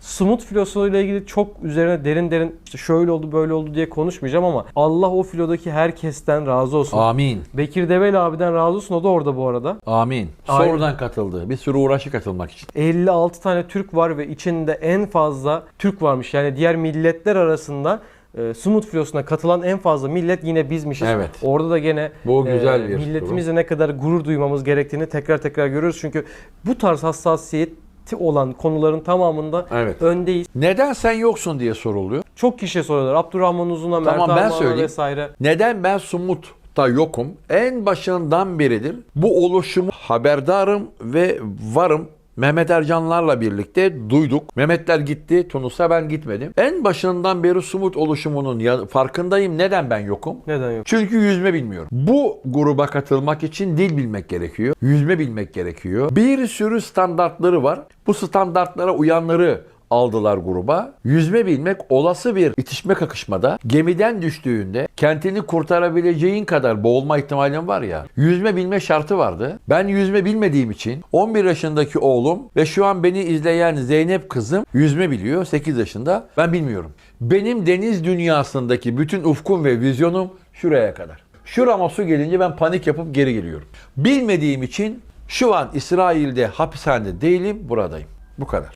Sumut filosuyla ilgili çok üzerine derin derin işte şöyle oldu böyle oldu diye konuşmayacağım ama Allah o filodaki herkesten razı olsun. Amin. Bekir Develi abiden razı olsun. O da orada bu arada. Amin. Aynen. Sonradan katıldı. Bir sürü uğraşı katılmak için. 56 tane Türk var ve içinde en fazla Türk varmış. Yani diğer milletler arasında e, Sumut filosuna katılan en fazla millet yine bizmişiz. Evet. Orada da gene Bu güzel e, bir milletimizle ne kadar gurur duymamız gerektiğini tekrar tekrar görüyoruz. Çünkü bu tarz hassasiyeti olan konuların tamamında Evet. öndeyiz. Neden sen yoksun diye soruluyor. Çok kişiye soruyorlar. Abdurrahman Uzun'a, Mert Tamam, ben Armağan'a söyleyeyim. vesaire. Neden ben Sumut'ta yokum? En başından beridir bu oluşumu haberdarım ve varım. Mehmet Ercanlarla birlikte duyduk. Mehmetler gitti, Tunus'a ben gitmedim. En başından beri Sumut oluşumunun farkındayım. Neden ben yokum? Neden yok? Çünkü yüzme bilmiyorum. Bu gruba katılmak için dil bilmek gerekiyor. Yüzme bilmek gerekiyor. Bir sürü standartları var. Bu standartlara uyanları aldılar gruba. Yüzme bilmek olası bir itişme kakışmada gemiden düştüğünde kentini kurtarabileceğin kadar boğulma ihtimalin var ya. Yüzme bilme şartı vardı. Ben yüzme bilmediğim için 11 yaşındaki oğlum ve şu an beni izleyen Zeynep kızım yüzme biliyor 8 yaşında. Ben bilmiyorum. Benim deniz dünyasındaki bütün ufkum ve vizyonum şuraya kadar. Şurama su gelince ben panik yapıp geri geliyorum. Bilmediğim için şu an İsrail'de hapishanede değilim, buradayım. Bu kadar.